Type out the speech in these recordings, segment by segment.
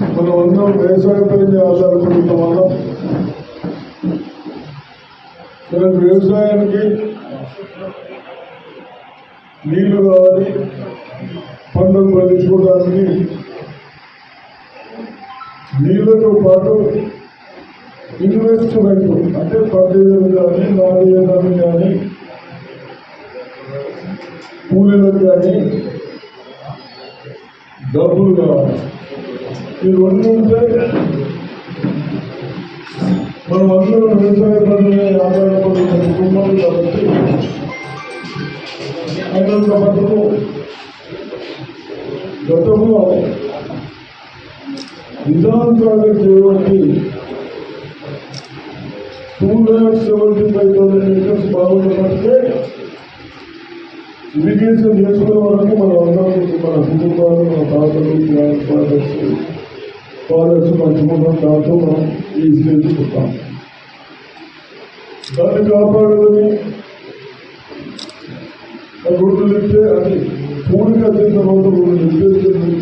మనం అందరం వ్యవసాయంపై ఆధారపడిన వాళ్ళం వ్యవసాయానికి నీళ్ళు కావాలి పంటలు పండించుకోవడానికి నీళ్ళతో పాటు ఇన్వెస్ట్మెంట్ అంటే పద్దెనిమిది కానీ నాణ్యతని కానీ కూలీలకు కానీ డబ్బులు కావాలి. ఈ రెండు ఉంటే మనం అందరం వ్యవసాయ పనులే ఆధారపడిన కుటుంబాలు కాబట్టి అయినంత మటుకు గతంలో విధాన సాగర్ చేయబట్టి two lakhs seventy five thousand acres బాగున్నప్పటికే irrigation చేసుకునే వరకు మనం అందరం మన కుటుంబాలు మన తాతలు గ్రాండ్ ఫాదర్స్ ఫాదర్స్ మంచుకుంటాం దాంతో మనం ఈ స్టేజ్ పుట్టాం దాన్ని కాపాడాలని రోడ్లు ఇస్తే అది పూర్తిగా వచ్చిన తర్వాత రెండు నిర్దేశించి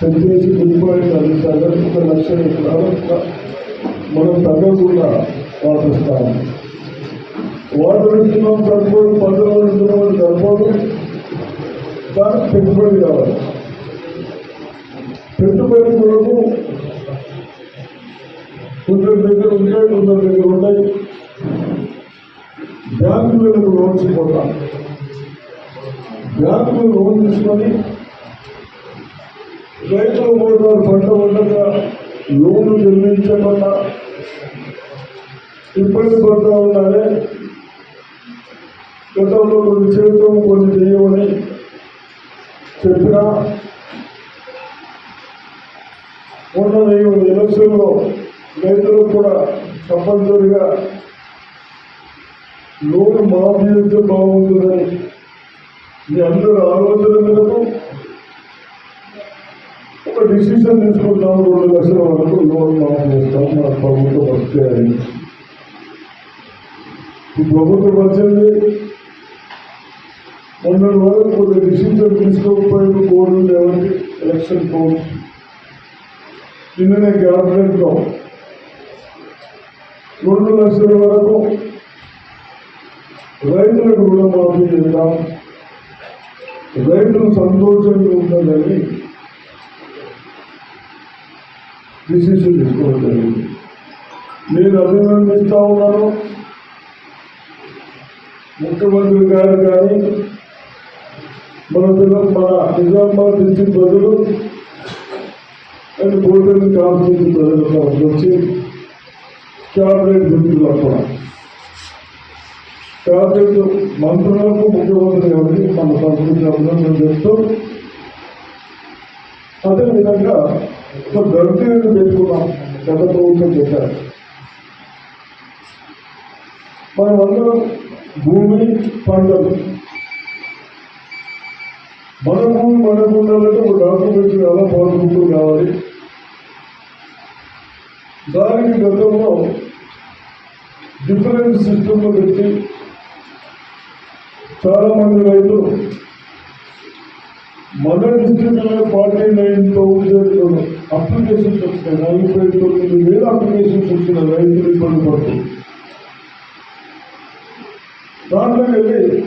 చెప్పేసి గుడిపోయిన అది సగం ఒక లక్ష మనం తగ్గకుండా పాటిస్తాము వాటర్ ఇస్తున్నాం సరిపోదు పండుగ ఇస్తున్నాం తగ్గదు దానికి పెట్టుబడి కావాలి. బ్యాంకులకు లోన్ తీసుకుంటాం. బ్యాంకులు లోన్ తీసుకొని రైతులు కూడా పంట ఉండగా లోన్లు చెల్లించకుండా ఇబ్బంది పడుతూ ఉన్నారే గతంలో కొన్ని చేయటం కొన్ని చేయమని చెప్పినా మొన్న నేను ఎలక్షన్లో రైతులకు కూడా తప్పనిసరిగా లోన్ మాఫీ అయితే బాగుంటుందని. మీ అందరి ఆలోచన మేరకు ఒక డిసిషన్ తీసుకుంటాం రెండు లక్షల వరకు లోన్ మాఫీ చేస్తాం మన ప్రభుత్వం వస్తే అని ఈ ప్రభుత్వం వచ్చింది. మొన్నటి వరకు కొన్ని డిసిషన్ తీసుకోకపోయిన కోర్టు లేవండి ఎలక్షన్ కోర్టు. నిన్ననే క్యాబినెట్లో రెండు లక్షల వరకు రైతులకు రుణమాఫీ చేద్దాం రైతులు సంతోషంగా ఉండాలని డిసిషన్ తీసుకోవడం జరిగింది. నేను అభినందిస్తా ఉన్నాను. ముఖ్యమంత్రి గారు కానీ మన పిల్లలు మన నిజామాబాద్ డిస్టిక్ ప్రజలు అండ్ కోటమి కాన్స్టిట్యూన్సీ ప్రజలకు వచ్చి క్యాబినెట్ గుర్తులు కూడా కాబట్టి మంత్రులకు ముఖ్యమంత్రి గారికి మన సంస్కృతి అభినందన చేస్తూ అదేవిధంగా ఒక గర్భిణీలు పెట్టుకున్నాం గత ప్రభుత్వం చెప్పారు. మనమందరం భూమి పంటలు. మన భూమి మనకు ఉండాలంటే ఒక డాక్యుమెంట్ కావాలా పాస్బుక్ కావాలి దానికి గతంలో డిఫరెంట్ సిస్టంలో పెట్టి చాలా మంది రైతులు మన డిస్ట్రిక్ట్లో ఫార్టీ నైన్ థౌసండ్ అప్లికేషన్స్ వచ్చినాయి. నలభై తొమ్మిది వేల అప్లికేషన్స్ వచ్చిన రైతులు ఇబ్బంది పడుతుంది దాంట్లోకి వెళ్ళి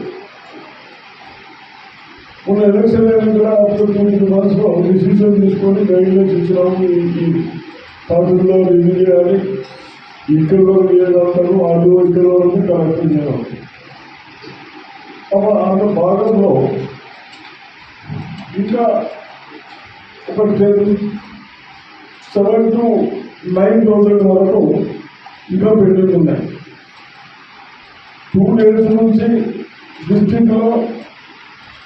మొన్న ఎలక్షన్ అయినా కూడా అప్పుడు ట్వంటీ మంత్స్లో డిసిషన్ తీసుకొని గైడ్లైన్స్ ఇచ్చినాము. ఈ ఈ పార్టీలో రివ్యూ చేయాలి ఇక్కడ వరకు ఏదంటారు ఆడియో ఇక్కడ వరకు కలెక్ట్ చేయాలి. అప్పుడు ఆమె భాగంలో ఇంకా ఒకటి ten seven to nine thousand వరకు ఇంకా పెండింగ్ ఉన్నాయి టూ డేస్ నుంచి డిస్టిక్లో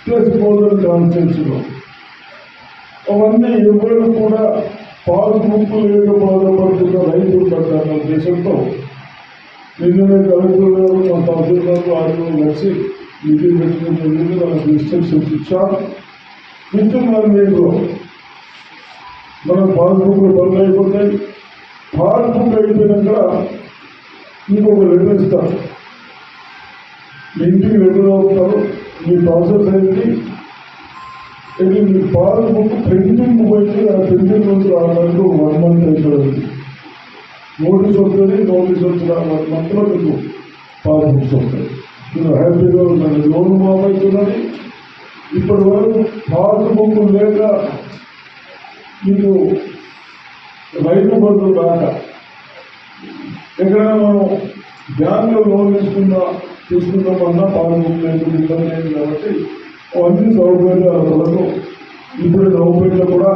ప్లస్ బోర్డర్ కాన్స్టిట్యూన్సీలో అవన్నీ ఎవరు కూడా పాస్బుక్ లేక బాధపడుతున్న రైతులు పడ్డారు ఉద్దేశంతో నిన్ననే కలెక్టర్ గారు మా తహసీల్దారు ఆరు కలిసి మీటింగ్ పెట్టడం జరిగింది మనకు ఇన్స్ట్రక్షన్స్ ఇచ్చాం విత్ వన్ వీక్లో మన పాస్బుక్లు బంద్ అయిపోతాయి. పాస్బుక్ అయిపోయినాక ఇంకొక లెటర్ ఇస్తారు మీ ఇంటికి లెటర్ అవుతారు మీ ప్రాసెస్ అయింది ఇది మీ పాస్బుక్ పెండింగ్ పోయింది. ఆ పెండింగ్ నుంచి ఆ నెలలో వన్ అంతా ఇక్కడ ఉంది నోటీస్ వస్తుంది నోటీస్ వచ్చిన వన్ మంత్లో మీకు పాస్బుక్స్ వస్తాయి నేను హ్యాపీగా ఉన్నాను లోను మామవుతున్నది ఇప్పటి వరకు పాస్బుక్ లేక మీకు రైతు బంధువు రాక. ఎక్కడైనా మనం బ్యాంకులో లోన్ తీసుకుందా తీసుకుందామన్నా తీసుకున్నామన్నా పాస్బుక్ లేదు ఇబ్బంది లేదు కాబట్టి అవన్నీ సౌకర్యాలు కొరకు ఇప్పుడు నవ్వుపేటలో కూడా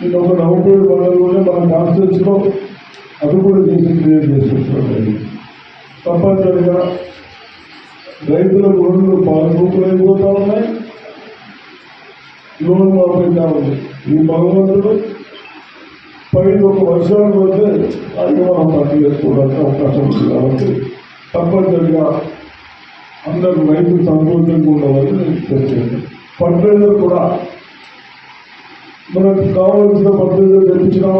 ఇది ఒక నవ్వుపేట వనరులోనే మన కాన్స్టిట్యూన్సీలో అది కూడా చేసి క్రియేట్ చేసుకుంటున్నాం తప్పనిసరిగా రైతుల లోన్లు పాస్బుక్లు ఉన్నాయి లోన్ మాపైతా ఉంది ఈ భగవంతుడు పైన ఒక వర్షాలు వస్తే అది మనం పట్టి చేసుకోవడానికి అవకాశం ఉంది కాబట్టి తప్పనిసరిగా అందరూ రైతులు సంతోషంగా ఉండాలని నేను తెలియజేయండి ఫర్టిలైజర్ కూడా మనకు కావాల్సిన ఫర్టిలైజర్ తెప్పించినాం.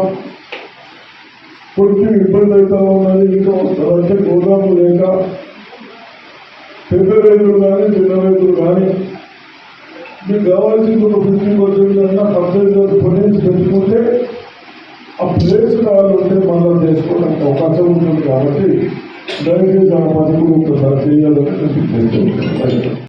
కొంచెం ఇబ్బంది అవుతా ఉన్నది. ఇంకా అంటే గోదాము లేక పెద్ద రైతులు కానీ చిన్న రైతులు కానీ మీకు కావాల్సింది ఒక ఫిఫ్టీ పర్సెంట్ అయినా పర్సెంట్ కొనేసి పెట్టుకుంటే ఆ ప్లేస్ కావాలంటే మనం చేసుకోవడానికి అవకాశం ఉంటుంది కాబట్టి దయచేసి ఆ పథకం ఒకసారి చేయాలని నేను